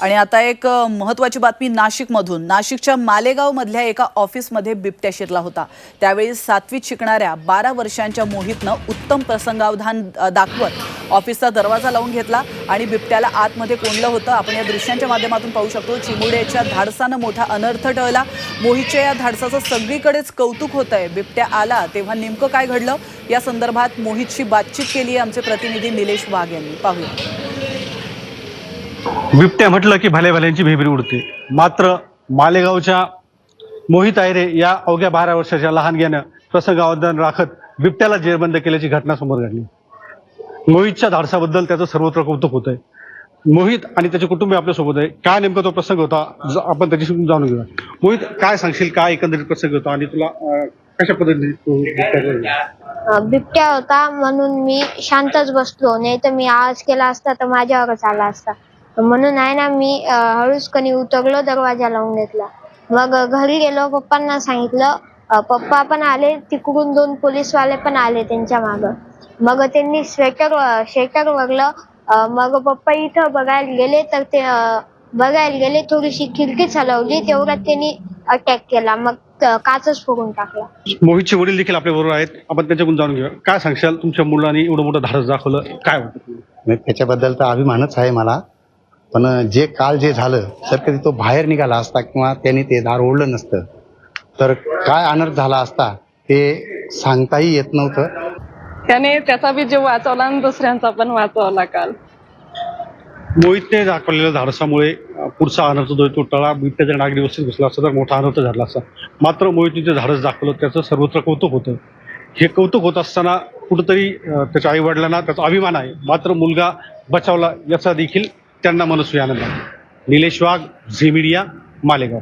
आणि आता एक महत्वाची बातमी नाशिकमधून. नाशिकच्या मालेगाव मधल्या एका ऑफिसमध्ये बिबट्या शिरला होता. त्यावेळी सातवीत शिकणाऱ्या बारा वर्षांच्या मोहितनं उत्तम प्रसंगावधान दाखवत ऑफिसचा दरवाजा लावून घेतला आणि बिबट्याला आतमध्ये कोंडलं होतं. आपण या दृश्यांच्या माध्यमातून पाहू शकतो चिमुड्याच्या धाडसानं मोठा अनर्थ टळला. मोहितच्या या धाडसाचं सगळीकडेच कौतुक होत आहे बिबट्या आला तेव्हा नेमकं काय घडलं? या संदर्भात मोहितशी बातचीत केली आहे आमचे प्रतिनिधी निलेश वाघ यांनी. पाहूया. बिबट्या म्हटलं की भल्या भल्यांची भेबरी उडते. मात्र मालेगावच्या मोहित आयरे या अवघ्या बारा वर्षाच्या लहानग्यानं प्रसंगावधान राखत बिबट्याला जेरबंद केल्याची घटना समोर घडली. मोहितच्या धाडसाबद्दल त्याचं सर्वत्र कौतुक होत आहे मोहित आणि त्याचे कुटुंबीय आपल्यासोबत आहे. काय नेमका तो प्रसंग होता? आपण त्याच्याशी जाणून घेऊया. मोहित काय सांगशील? काय एकंदरीत प्रसंग होता? आणि तुला अं, कशा पद्धतीने बिबट्या होता म्हणून मी शांतच बसलो. नाही तर मी आवाज केला असता तर माझ्यावरच आला असता. म्हणून आहे ना मी हळूच कणी उतरलो दरवाजा लावून घेतला. मग घरी गेलो पप्पांना सांगितलं. पप्पा पण आले तिकडून दोन पोलीसवाले पण आले त्यांच्या माग. मग त्यांनी स्वेटर स्वेटर वगलं मग पप्पा इथं बघायला गेले तर ते बघायला गेले थोडीशी खिडकी चालवली तेवढ्यात त्यांनी अटॅक केला. मग काचच फोडून टाकला. मोहितचे वडील देखील आपल्या बरोबर आहेत. आपण त्याच्याकडून जाणून घेऊया. काय सांगशाल? तुमच्या मुलांनी एवढं मोठं धाडस दाखवलं. काय? नाही त्याच्याबद्दल तर अभिमानच आहे मला. पण जे काल जे झालं जर कधी तो बाहेर निघाला असता किंवा त्याने ते दार ओढलं नसतं तर काय अनर्थ झाला असता ते सांगताही येत नव्हतं. त्याने त्याचा बी जीव वाचवला आणि दुसऱ्यांचा पण वाचवला काल. मोहितने दाखवलेल्या धाडसामुळे पुढचा अनर्थ जो तो टळा. बिबट्याच्या नागरी वस्तीत घुसला असता तर मोठा अनर्थ झाला असता. मात्र मोहितने जे धाडस दाखवलं त्याचं सर्वत्र कौतुक होतं. हे कौतुक होत असताना कुठंतरी त्याच्या आई वडिलांना त्याचा अभिमान आहे. मात्र मुलगा बचावला याचा देखील त्यांना मनस्वी आनंद आहे निलेश वाघ झी मीडिया मालेगाव